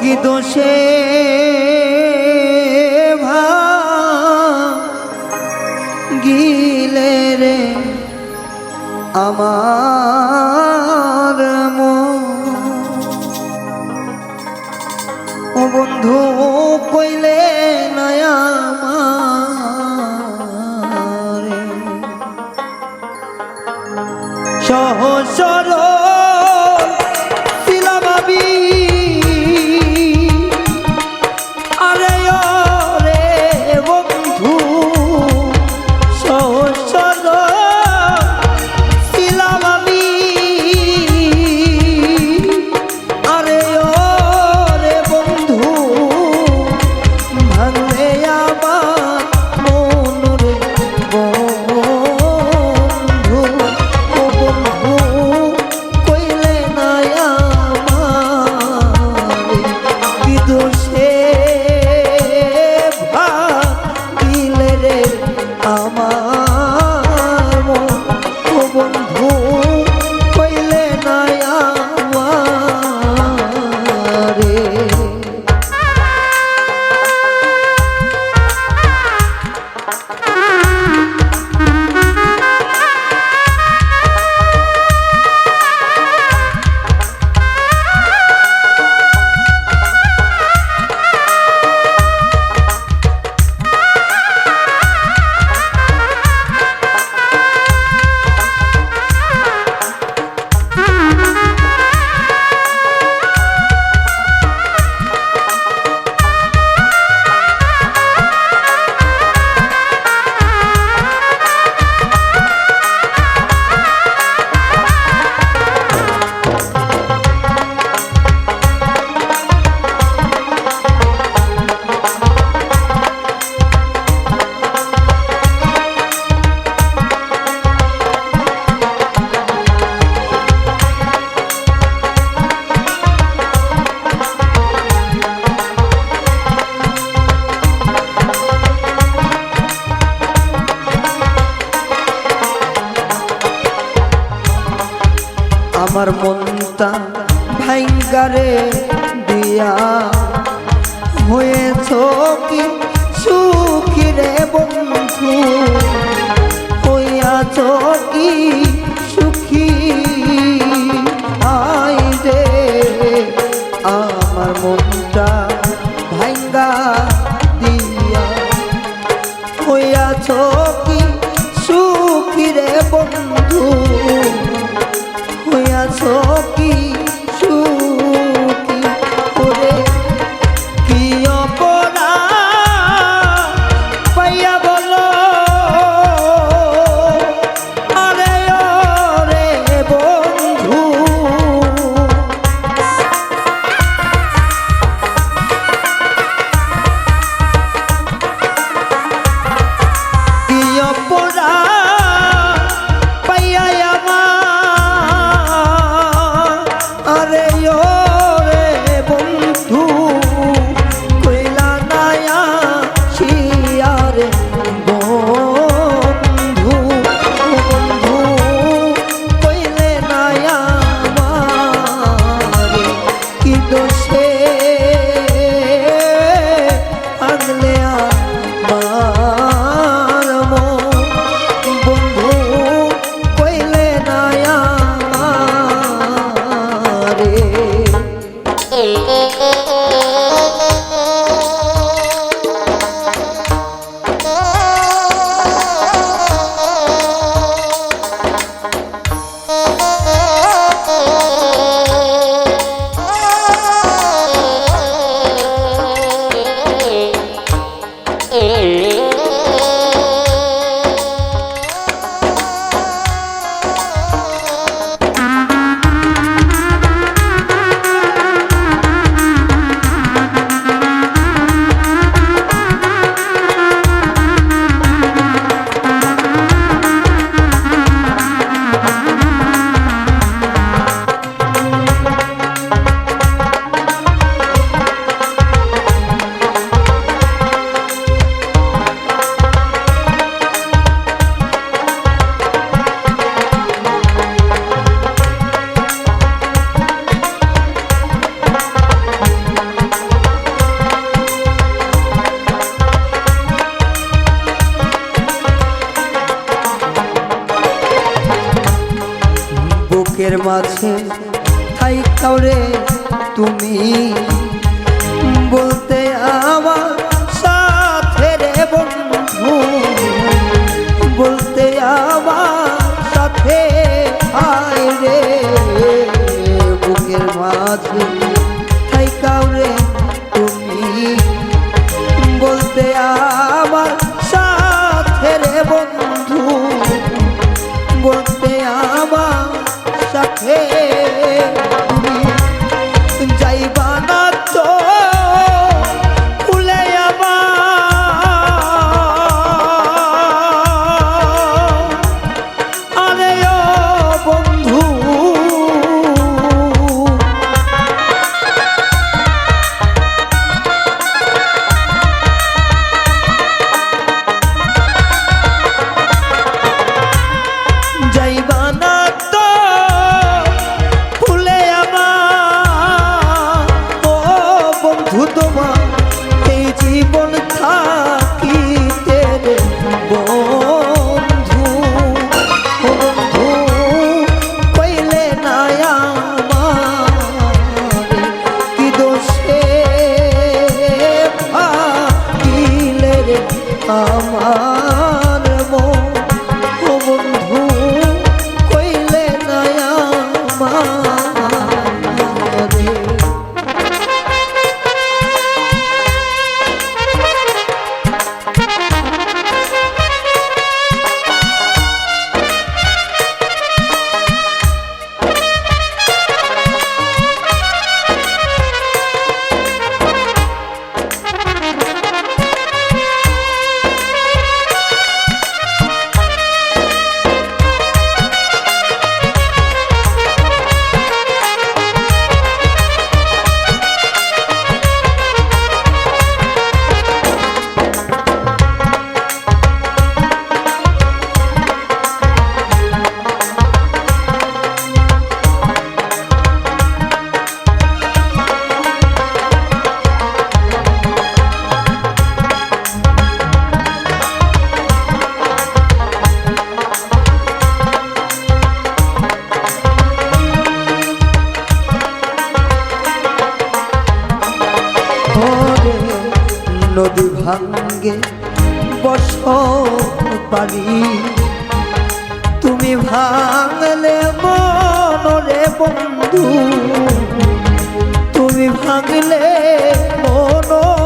কি দোষে? আমার মন। ও বন্ধু কইলে হইয়াছ মাঝে। তাই কাউরে তুমি বলতে আ সঙ্গে বসত পারি তুমি ভাঙলে মনরে বন্ধু তুমি ভাঙলে মনরে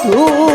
আরে ও রে বন্ধু